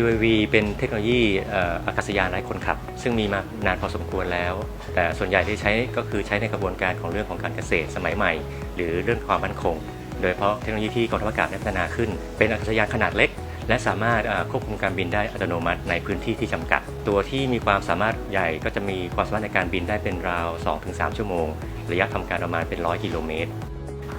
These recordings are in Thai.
UAV เป็นเทคโนโลยีอากาศยานไร้คนขับ ซึ่งมีมานานพอสมควรแล้ว แต่ส่วนใหญ่ที่ใช้ก็คือใช้ในกระบวนการของเรื่องของการเกษตรสมัยใหม่ หรือเรื่องความมั่นคง โดยเฉพาะเทคโนโลยีที่กองทัพอากาศพัฒนาขึ้น เป็นอากาศยานขนาดเล็ก และสามารถควบคุมการบินได้อัตโนมัติในพื้นที่ที่จำกัด ตัวที่มีความสามารถใหญ่ก็จะมีความสามารถในการบินได้เป็นราว 2-3 ชั่วโมง ระยะทำการประมาณเป็น 100 กิโลเมตร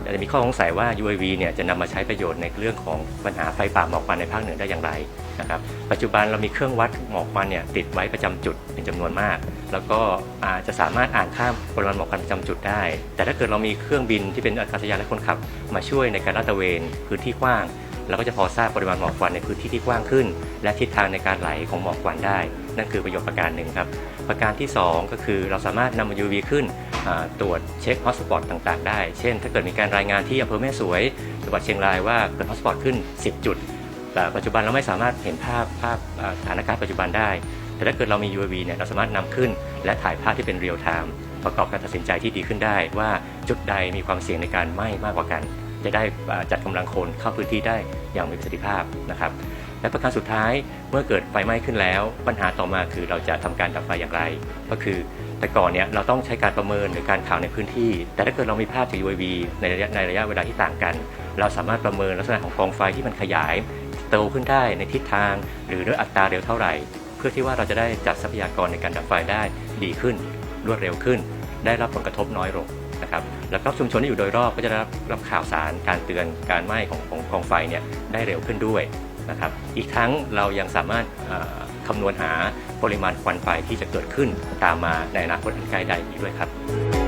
อาจจะมีข้อสงสัยว่า UAV เนี่ยจะนำมาใช้ประโยชน์ในเรื่องของปัญหาไฟป่าหมอกควันในภาคเหนือได้อย่างไรนะครับปัจจุบันเรามีเครื่องวัดหมอกควันเนี่ยติดไว้ประจำจุดเป็นจำนวนมาก แล้วก็อาจจะสามารถอ่านค่าปริมาณหมอกควันประจำจุดได้ แต่ถ้าเกิดเรามีเครื่องบินที่เป็นอากาศยานและคนขับ มาช่วยในการลาดตระเวนพื้นที่กว้างเราก็จะพอทราบปริมาณหมอกควันในพื้นที่ที่กว้างขึ้น และทิศทางในการไหลของหมอกควันได้ นั่นคือประโยชน์ประการหนึ่งครับ ประการที่ 2 ก็คือเราสามารถนำ UV ขึ้น ตรวจเช็คฮอตสปอตต่างๆ ได้ เช่น ถ้าเกิดมีการรายงานที่อำเภอแม่สวยจังหวัดเชียงรายว่าเกิดฮอตสปอตขึ้น 10 จุด แต่ปัจจุบันเราไม่สามารถเห็นภาพภาพอ่าสถานการณ์ปัจจุบันได้ แต่ถ้าเกิดเรามี UAV เนี่ยเราสามารถนำขึ้น และถ่ายภาพที่เป็นเรียลไทม์ประกอบการตัดสินใจที่ดีขึ้นได้ ว่าจุดใดมีความเสี่ยงในการไหม้มากกว่ากัน จะได้จัดกำลังคนเข้าพื้นที่ได้อย่างมีประสิทธิภาพนะครับและประการสุดท้ายเมื่อเกิดไฟไหม้ขึ้นแล้ว ปัญหาต่อมาคือเราจะทำการดับไฟอย่างไร ก็คือ แต่ก่อนเนี่ยเราต้องใช้การประเมินหรือการข่าวในพื้นที่ แต่ถ้าเกิดเรามีภาพจาก UAV ในระยะในระยะเวลาที่ต่างกัน เราสามารถประเมินลักษณะของกองไฟที่มันขยายโตขึ้นได้ในทิศทาง หรือด้วยอัตราเร็วเท่าไหร่ เพื่อที่ว่าเราจะได้จัดทรัพยากรในการดับไฟได้ดีขึ้น รวดเร็วขึ้น ได้รับผลกระทบน้อยลงนะครับแล้วก็ชุมชนที่อยู่โดยรอบก็จะได้รับรับข่าวสารการเตือนการไหม้ของของกองไฟเนี่ยได้เร็วขึ้นด้วยนะครับอีกทั้งเรายังสามารถ คำนวณหาปริมาณควันไฟที่จะเกิดขึ้นตามมาในอนาคตอันใกล้ใด้อีกด้วยครับ